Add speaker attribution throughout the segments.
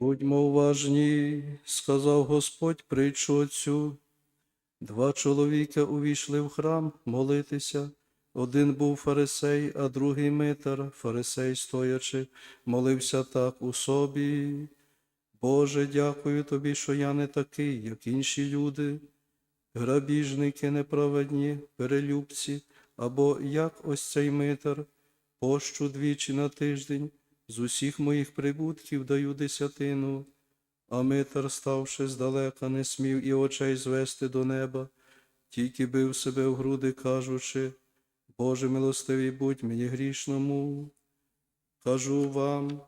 Speaker 1: Будьмо уважні, сказав Господь притчу отцю. Два чоловіка увійшли в храм молитися. Один був фарисей, а другий митар. Фарисей, стоячи, молився так у собі. Боже, дякую тобі, що я не такий, як інші люди, грабіжники неправедні, перелюбці, або як ось цей митар, пощу двічі на тиждень, з усіх моїх прибутків даю десятину. А митар, ставши здалека, не смів і очей звести до неба, тільки бив себе в груди, кажучи, Боже милостивий будь мені грішному. Кажу вам,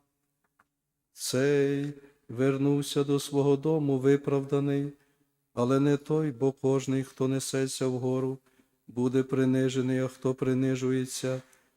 Speaker 1: цей вернувся до свого дому виправданий, але не той, бо кожний, хто несеться вгору, буде принижений, а хто принижується,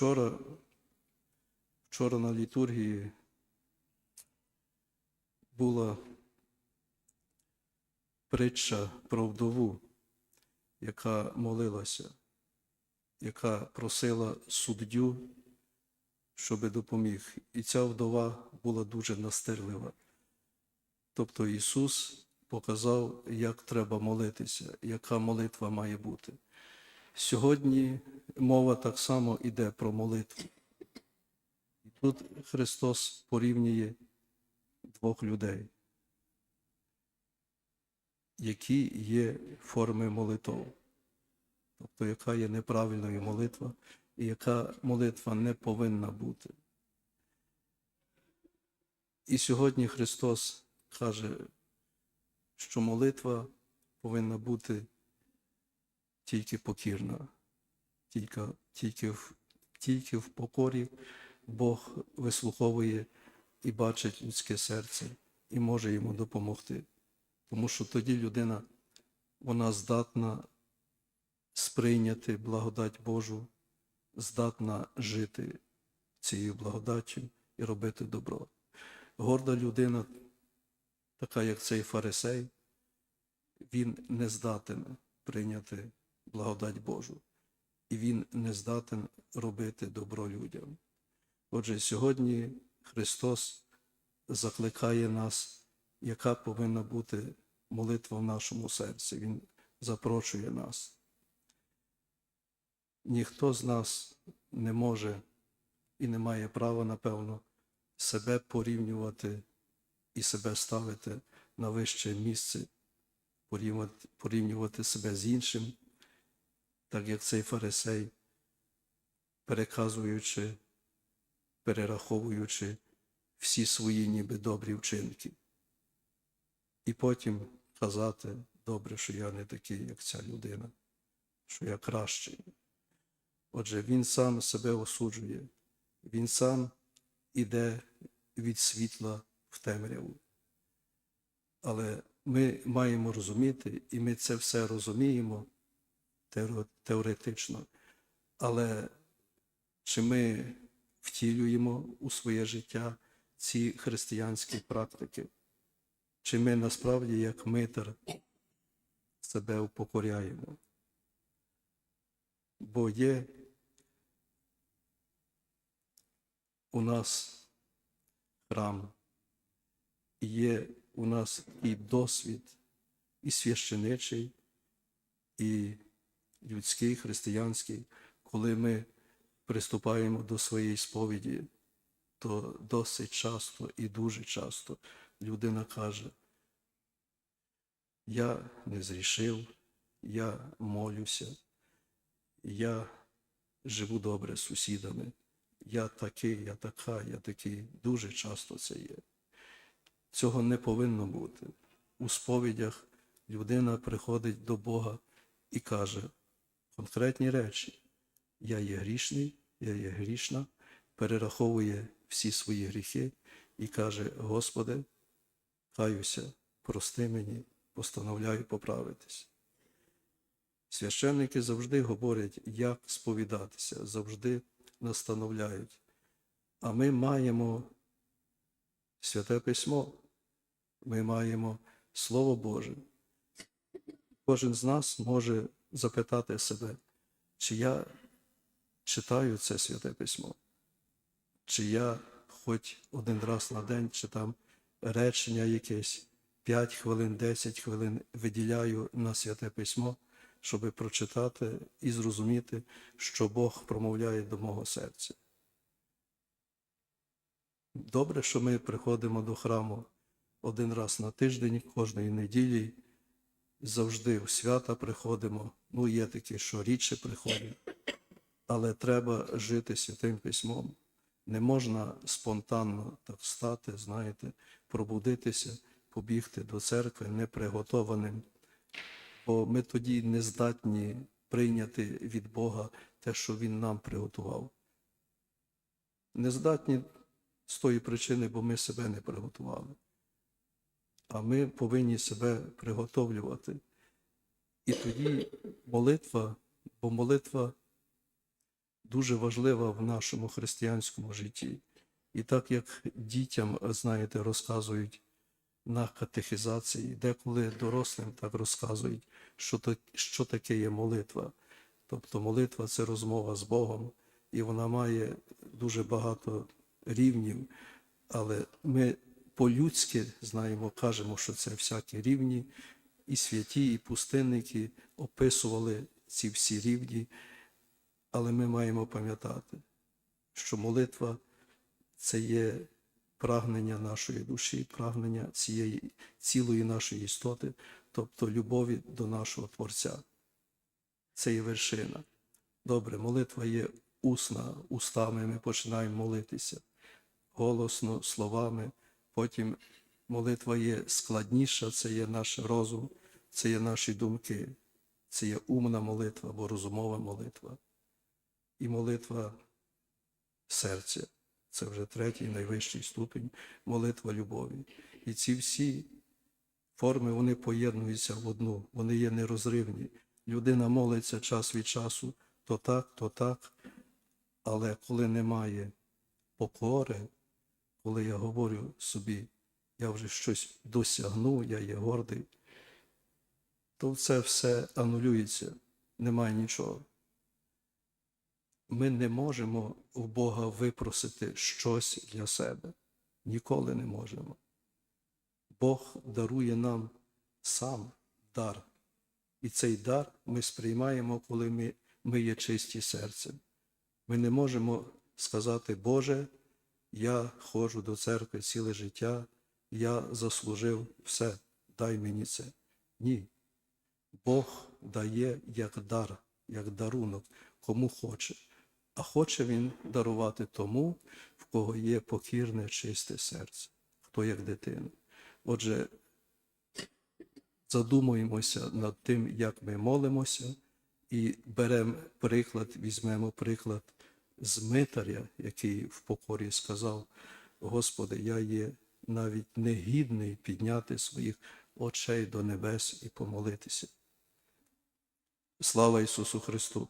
Speaker 1: Вчора, вчора на літургії була притча про вдову, яка молилася, яка просила суддю щоби допоміг. І ця вдова була дуже настирлива. Тобто Ісус показав, як треба молитися, яка молитва має бути. Сьогодні мова так само йде про молитву. І тут Христос порівнює двох людей, які є форми молитов. Тобто, яка є неправильною молитва, і яка молитва не повинна бути. І сьогодні Христос каже, що молитва повинна бути тільки покірна, тільки, тільки, в, тільки в покорі Бог вислуховує і бачить людське серце і може йому допомогти. Тому що тоді людина вона здатна сприйняти благодать Божу здатна жити цією благодаттю і робити добро. Горда людина, така як цей фарисей, він не здатен прийняти благодать Божу, і він не здатен робити добро людям. Отже, сьогодні Христос закликає нас, яка повинна бути молитва в нашому серці. Він запрошує нас ніхто з нас не може і не має права, напевно, себе порівнювати і себе ставити на вище місце, порівнювати, себе з іншим, так як цей фарисей, переказуючи, перераховуючи всі свої ніби добрі вчинки. І потім казати, добре, що я не такий, як ця людина, що я кращий. Отже, він сам себе осуджує, він сам іде від світла в темряву. Але ми маємо розуміти, і ми це все розуміємо теоретично. Але чи ми втілюємо у своє життя ці християнські практики? Чи ми насправді, як митар, себе упокоряємо? Бо є у нас храм, є у нас і досвід, і священичий, і людський, християнський, коли ми приступаємо до своєї сповіді, то досить часто і дуже часто людина каже, я не зрішив, я молюся, я живу добре з сусідами я такий, я така, я такий. Дуже часто це є. Цього не повинно бути. У сповідях людина приходить до Бога і каже конкретні речі. Я є грішний, я є грішна, перераховує всі свої гріхи і каже: Господи, каюся, прости мені, постановляю поправитись. Священники завжди говорять, як сповідатися, завжди настановляють. А ми маємо святе письмо, ми маємо Слово Боже. Кожен з нас може запитати себе, чи я читаю це святе письмо, чи я хоч один раз на день читам речення якесь 5 хвилин, 10 хвилин виділяю на святе письмо, щоб прочитати і зрозуміти, що Бог промовляє до мого серця. Добре, що ми приходимо до храму один раз на тиждень, кожної неділі, завжди в свята приходимо. Ну, є такі, що рідше приходять, але треба жити святим письмом. Не можна спонтанно так встати, знаєте, пробудитися, побігти до церкви неприготованим, бо ми тоді не здатні прийняти від Бога те, що Він нам приготував. Не здатні з тої причини, бо ми себе не приготували. А ми повинні себе приготовлювати. І тоді молитва, бо молитва дуже важлива в нашому християнському житті. І так як дітям, знаєте, розказують на катехізації, деколи дорослим так розказують, що, так, що таке є молитва. Тобто молитва це розмова з Богом, і вона має дуже багато рівнів, але ми по-людськи знаємо, кажемо, що це всякі рівні, і святі, і пустинники описували ці всі рівні, але ми маємо пам'ятати, що молитва це є прагнення нашої душі, прагнення цієї цілої нашої істоти, тобто любові до нашого Творця. Це є вершина. Добре, молитва є усна, устами ми починаємо молитися, голосно, словами. Потім молитва є складніша, це є наш розум, це є наші думки, це є умна молитва або розумова молитва. І молитва серця. Це вже третій найвищий ступінь молитва любові. І ці всі форми вони поєднуються в одну, вони є нерозривні. Людина молиться час від часу, то так, то так. Але коли немає покори, коли я говорю собі, я вже щось досягнув, я є гордий, то це все анулюється, немає нічого. Ми не можемо у Бога випросити щось для себе. Ніколи не можемо. Бог дарує нам сам дар. І цей дар ми сприймаємо, коли ми, ми є чисті серцем. Ми не можемо сказати, Боже, я ходжу до церкви ціле життя, я заслужив все, дай мені це. Ні. Бог дає як дар, як дарунок, кому хоче. А хоче Він дарувати тому, в кого є покірне, чисте серце, хто як дитина. Отже, задумуємося над тим, як ми молимося, і беремо приклад, візьмемо приклад з митаря, який в покорі сказав: Господи, я є навіть негідний підняти своїх очей до небес і помолитися. Слава Ісусу Христу!